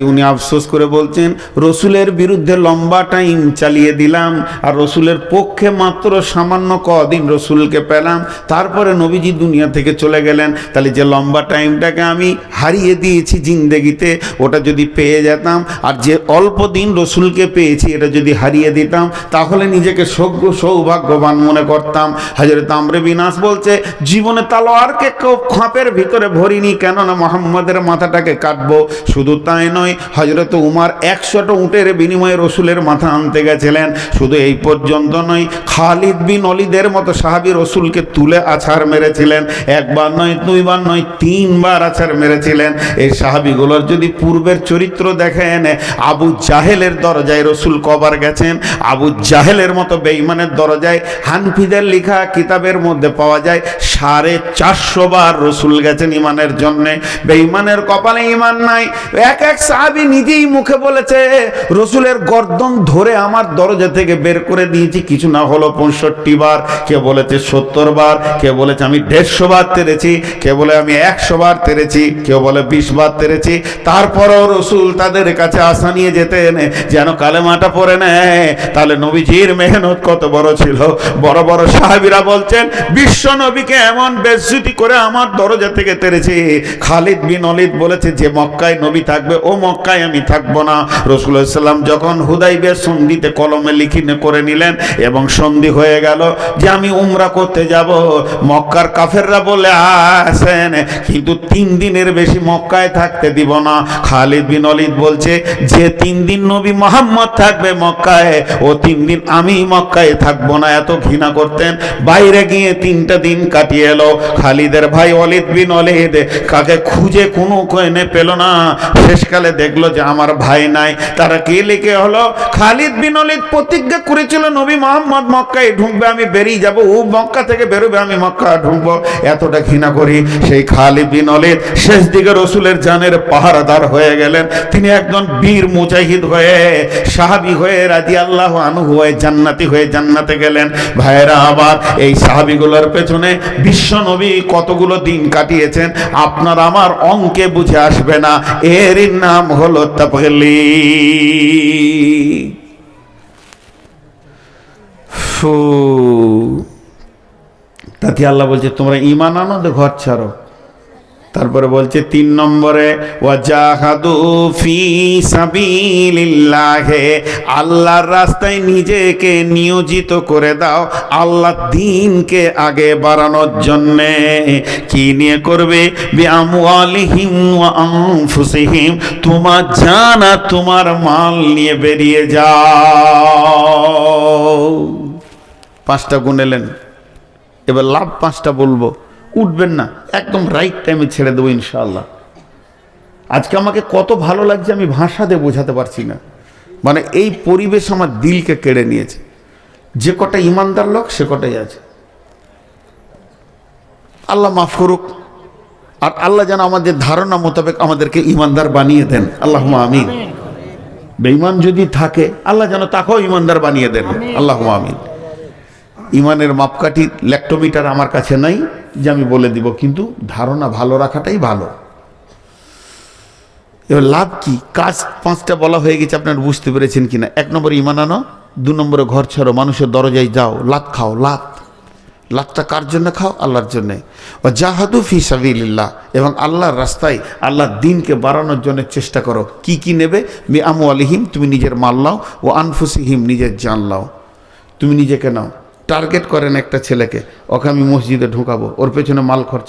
উনি আফসোস করে বলছেন, রসুলের বিরুদ্ধে লম্বা টাইম চালিয়ে দিলাম, আর রসুলের পক্ষে মাত্র সামান্য কদিন রসুলকে পেলাম, তারপরে নবীজি দুনিয়া থেকে চলে গেলেন। তাহলে যে লম্বা টাইমটাকে আমি হারিয়ে দিয়েছি জিন্দেগিতে, ওটা যদি পেয়ে যেতাম, আর যে অল্প দিন রসুলকে পেয়েছি, এটা যদি হারিয়ে দিতাম, তাহলে নিজেকে সৌগ্য সৌভাগ্যবান মনে করতাম। হাজরত আমরে বিনাশ বলছে, জীবনে তালোয়ারকে খাপের ভিতরে ভরিনি, কেননা মোহাম্মদের মাথাটাকে কাটবো। শুধু তাই নয় হজরত উমার একশোটা উটের বিনিময়ে রসুলের মাথা আনতে গেছিলেন। শুধু এই পর্যন্ত নয়, খালিদ বিন অলিদের মতো সাহাবি রসুলকে তুলে আছাড় মেরেছিলেন। একবার নয়, দুইবার নয়, তিনবার আছাড় মেরেছিলেন। এই সাহাবিগুলোর যদি পূর্বের চরিত্র দেখেন, আবু জাহেলের দরজায় রসুল কবার গেছেন। আবু জাহেলের মতো বেঈমানের দরজায় হানফিদের লেখা কিতাবের মধ্যে পাওয়া যায়, সাড়ে চারশো বার রসুল গেছেন ইমানের জন্যে। বেঈমানের কপালে ইমান নাই, এক এক সাহাবি নিজেই মুখে বলেছে, রসুলের গর্দন ধরে আমার দরজা থেকে বের করে দিয়েছি, কিছু না হলো পঁয়ষট্টি বার। কে বলেছে সত্তর বার? কে বলেছে আমি দেড়শো বার তেরেছি? কে বলে আমি একশো বার তেরেছি? কেউ বলে বিশ বার তেরেছি? তারপরও রসুল তাদের কাছে আসা নিয়ে যেতেন, যেন কালেমাটা পরে নেয়। তাহলে নবীজির মেহনত কত বড় ছিল? বড় বড় সাহাবিরা বলছেন, বিশ্ব নবীকে এমন বেজ্জুতি করে আমার দরজা থেকে তেরেছি। খালিদ বিন অলিদ বলেছে, যে মক্কায় নবী থাকবে, ও মক্কায় আমি থাকব না। রসুলাম যখন হুদাইবের সন্ধিতে কলমে লিখি করে নিলেন এবং সন্ধি হয়ে গেল যে আমি উমরা করতে যাব, মক্কার কাফেররা বলে আসেন কিন্তু তিন দিনের বেশি মক্কায় থাকতে দিব না। খালিদ বিন অলিদ বলছে, যে তিন দিন নবী মোহাম্মদ থাকবে মক্কায়, ও তিন দিন আমি মক্কায় থাকব না। এত ঘৃণা করতেন। বাইরে গিয়ে তিনটা দিন কাটিয়ে এলো। খালিদের ভাই অলিদ বিন অলিদ কাকে খুঁজে কোনো কয়েনে পেল না। শেষকালে দেখল যে আমার ভাই নাই। তারা কে লিখে হলো? খালিদ বিন অলিদ প্রতিজ্ঞা করেছিল, নবী মোহাম্মদ মক্কায় ঢুকবে, আমি বেরিয়ে যাব। ও মক্কা থেকে বেরোবে, আমি মক্কা ঢুকবো। এতটা ঘৃণা করি। সেই খালিদ বিন অলিদ শেষ দিকে রসুলের জানের পাহারাদার হয়ে গেলেন। তিনি একজন বীর মুজাহিদ হয়ে, সাহাবি হয়ে রাজি আল্লাহ আনু হয়ে, জান্নাতি হয়ে জান্নাতে গেলেন। ভাইয়েরা, আবার এই সাহাবিগুলোর পেছনে বিশ্ব নবী কতগুলো দিন কাটিয়েছেন, আপনার আমার অঙ্কে বুঝে আসবে না। এরই নাম হলো তাপগলি ফু। তাতে আল্লাহ বলছে তোমরা ইমান আনন্দ ঘর ছাড়ো। তারপরে বলছে, তিন নম্বরে ফি আল্লাহর রাস্তায় নিজেকে নিয়োজিত করে দাও, আল্লাহ দিনকে আগে বাড়ানোর জন্যে। কি নিয়ে করবে? বিআমওয়ালিহিম তোমার জান তোমার মাল নিয়ে বেরিয়ে যাও। পাঁচটা গুণ এলেন। এবার লাভ পাঁচটা বলব। উঠবেন না, একদম রাইট টাইমে ছেড়ে দেবো ইনশাআল্লাহ। আজকে আমাকে কত ভালো লাগছে, আমি ভাষাতে বোঝাতে পারছি না। মানে এই পরিবেশ আমার দিলকে কেড়ে নিয়েছে। যে কটা ইমানদার লোক, সে কটাই আছে। আল্লাহ মাফ করুক, আর আল্লাহ যেন আমাদের ধারণা মোতাবেক আমাদেরকে ইমানদার বানিয়ে দেন। আল্লাহ আমিন। বেঈমান যদি থাকে, আল্লাহ যেন তাকেও ইমানদার বানিয়ে দেন। আল্লাহ আমিন। ইমানের মাপকাঠি ল্যাক্টোমিটার আমার কাছে নাই। যে আমি বলে দিব, কিন্তু ধারণা ভালো রাখাটাই ভালো। এবার লাভ কি? কাজ পাঁচটা বলা হয়ে গেছে, আপনারা বুঝতে পেরেছেন কিনা? এক নম্বরে ইমান আনো, দু নম্বরে ঘর ছাড়ো, মানুষের দরজায় যাও, লাত খাও, লাত। লাতটা কার জন্য খাও? আল্লাহর জন্যে। ও জাহাদু ফি সাবিল্লাহ এবং আল্লাহর রাস্তায় আল্লাহর দিনকে বাড়ানোর জন্য চেষ্টা করো। কি কি নেবে? মি আমু আলিহিম তুমি নিজের মাল লাও ও আনফুসিহিম, নিজের জান লাও তুমি নিজেকে নাও। টার্গেট করেন একটা ছেলেকে ওকে আমি মসজিদে ঢুকাবো ওর পেছনে মাল খরচা